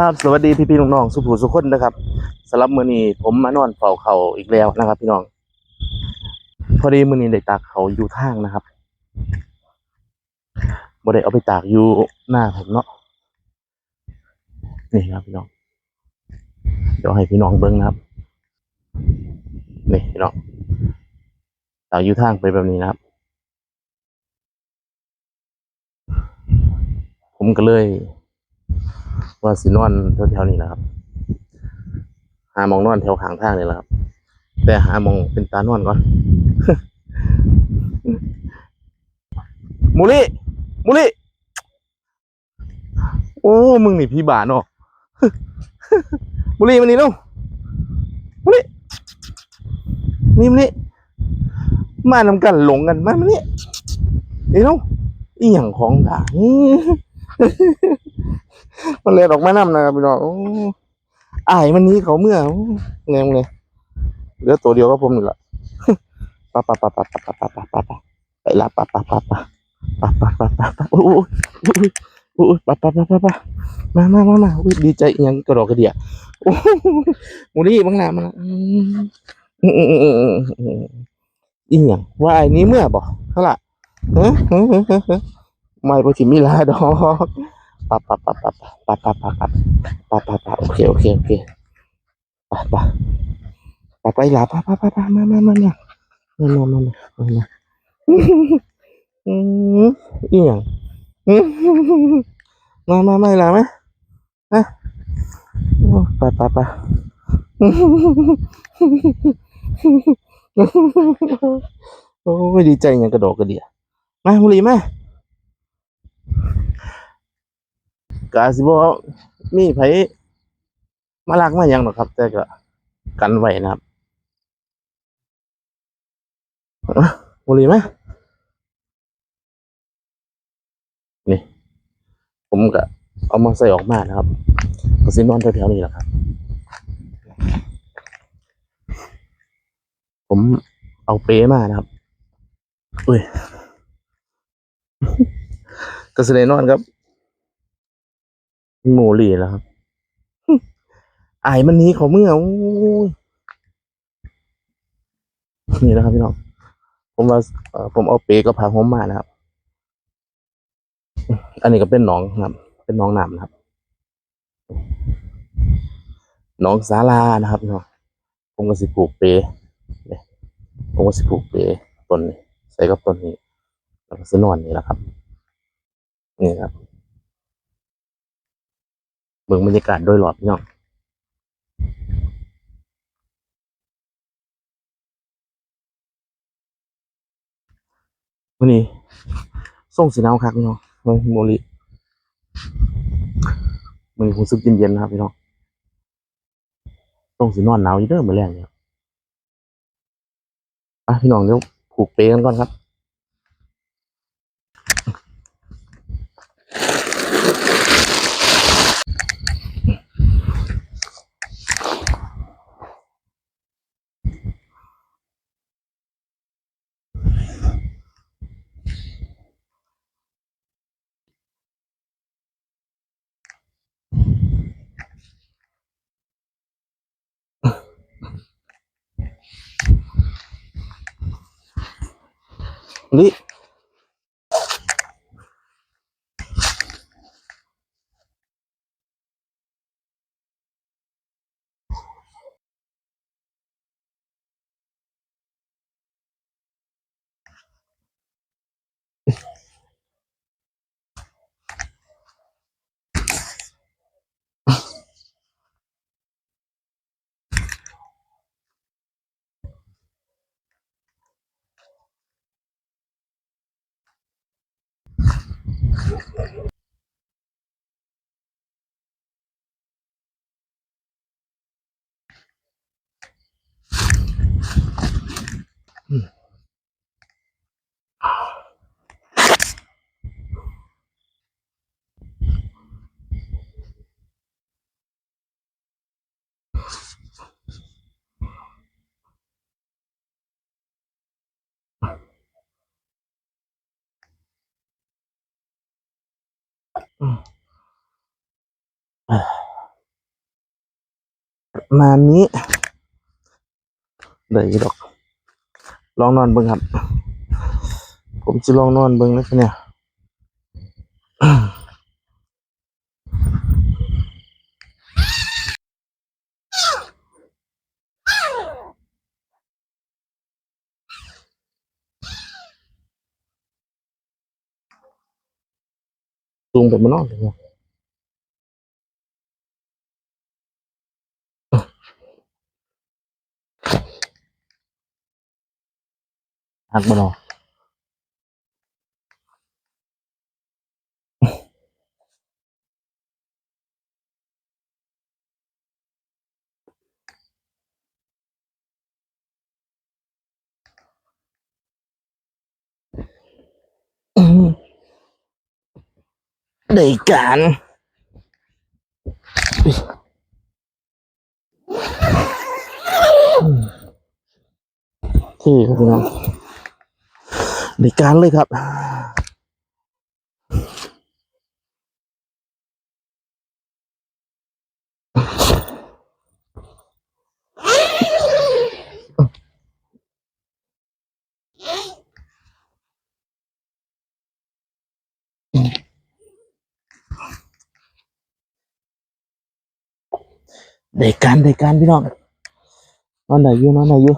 ครับ สวัสดีพี่พี่ๆน้องๆสุภูสุคนนะครับสำหรับมื้อนี้ผมมานอนเฝ้าเขาอีกแล้วนะครับ พี่น้อง พอดีมื้อนี้ได้ตากเขาอยู่ทางนะครับบ่ได้เอาไปตากอยู่หน้าผมเนาะนี่ครับพี่น้อง เดี๋ยวให้พี่น้องเบิ่งนะครับนี่พี่น้องตากอยู่ทางไปแบบนี้นะครับ ผมก็เลย ว่าสินอนแถวๆนี้แหละครับ หามองนอนแถวข้างทางนี่แหละครับ แต่หามองเป็นตานอนก่อนมูลี่มูลี่โอ้ มึงนี่พี่บาเนาะมูลี่มานี่ลูกมูลี่นี่มานี่มานำกันหลงกันมามานี่นี่ลูกอีหยังของด่า มันเลยออกมาน้ำนะครับพี่น้องอ้ายมันนี้เขาเมื่อโอ้แงงเลยเหลือตัวเดียวก็ผมนี่แหละปะปะปะปะปะปะปะปะปะปะไปละปะปะปะปะปะปะปะปะปะโอ้โหโอ้โหโอ้โหปะปะปะปะปะมามามามาอุ้ยดีใจยังกระดอกกระเดียโอ้โหมูนี่บังหนามาละอีหยังว่าไอ้นี้เมื่อบ่เท่าไหร่เฮ้ยไม่พอสิมีลาดอก ปะปะปะปะปะปะปะปะปะปะปะโอเคโอเคโอเคปะปะปะไปหลาปะปะปะปะมามามามามามามามามาอืมอีหยังอืมมามามาหลาไหมฮะโอ้ปะปะปะโอ้ยดีใจอย่างกระโดดกระเดียมาบุหรีมา กอาสิบ่มีไผมาลักมาหยังหรอกครับ แต่ก็กันไว้นะครับอะบุหรี่ไหมนี่ ผมก็เอามาใส่ออกมานะครับก็สินอนแถวๆนี้แหละครับ ผมเอาเปรมานะครับ อุ้ยก็สิได้นอนครับ โมลีแล้วครับไอายมันหนี้เขาเมื่อโอ้ยนี่นะครับพี่น้อง ผมว่าผมเอาเปก็พาผมมานะครับ อันนี้ก็เป็นหนองนะครับ เป็นหนองน้ำนะครับหนองสาลานะครับพี่น้องผมก็สิปลูกเปเนี่ยผมก็สิปลูกเปต้นนี้ใส่กับต้นนี้แล้วก็สินอนนี่แหละครับ นี่ครับ เบิ่งบรรยากาศโดยรอบพี่น้องวันนี้ส่งสีหนาวคักพี่น้องเบิ่งโมลิมันรู้สึกเย็นๆนะครับพี่น้องส่งสีนอนหนาวอยู่เด้อมื้อแรงเนี่ยอะพี่น้องเดี๋ยวผูกเปกันก่อนครับ Li Hmm. Mami. Baik dok. ลองนอนเบิ่งครับ ผมจะลองนอนเบิ่งนะครับเนี่ยจูงไปมานอนเลย เนี่ยหักมานอนได้การที่ครับพี่น้องได้การเลยครับได้การได้การพี่น้องนอนไหนอยู่นอนไหนอยู่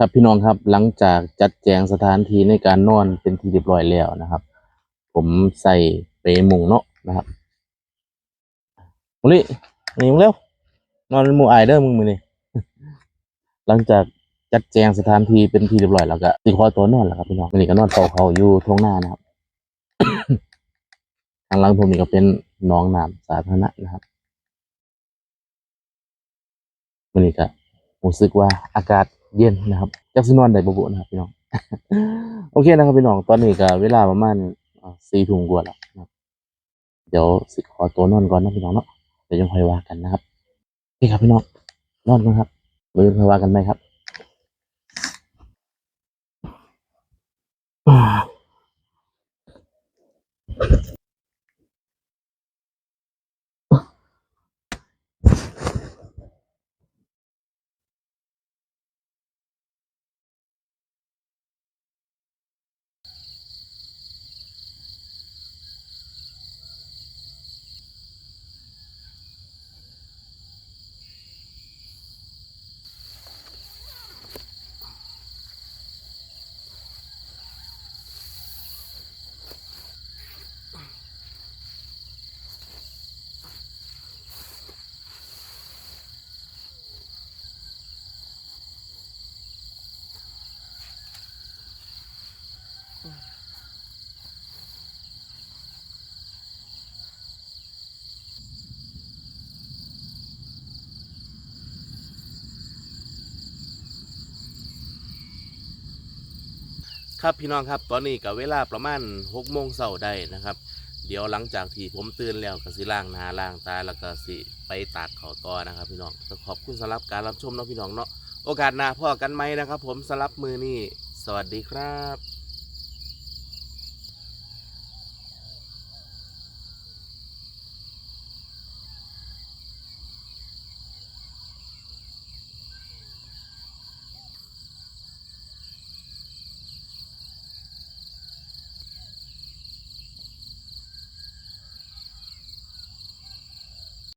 ครับพี่น้องครับหลังจากจัดแจงสถานที่ในการนอนเป็นที่เรียบร้อยแล้วนะครับ ผมใส่เปรมุงเนาะนะครับมุลี่นี่มึงเร็วนอนมู่อายเด้อมึงมือนี่หลังจากจัดแจงสถานที่เป็นที่เรียบร้อยแล้วก็สิขอตัวนอนแล้วครับพี่น้องวันนี้ก็นอนเฝ้าเขาอยู่ท้องหน้านะครับทางหลังผมนี่ก็เป็นน้องน้ำสาธารณะนะครับวันนี้ก็รู้สึกว่าอากาศ เย็นนะครับจักสินอนได้บ่บ่นะครับพี่น้อง โอเคนะครับพี่น้องตอนนี้ก็เวลาประมาณสี่ทุ่มกว่าแล้วนะครับเดี๋ยวสิขอตัวนอนก่อนนะพี่น้องเนาะเดี๋ยวยังค่อยว่ากันนะครับโอเคครับพี่น้องนอนก่อนครับเดี๋ยวยังค่อยว่ากันไหมครับ ครับพี่น้องครับตอนนี้กับเวลาประมาณหกโมงเช้าได้นะครับ เดี๋ยวหลังจากที่ผมตื่นแล้วก็สิล้างหน้าล้างตาแล้วก็สิไปตากข้าวต่อนะครับ พี่น้องก็ขอบคุณสำหรับการรับชมเนาะพี่น้องเนาะโอกาสหน้าพ่อกันไหมนะครับ ผมสำหรับมือนี่สวัสดีครับ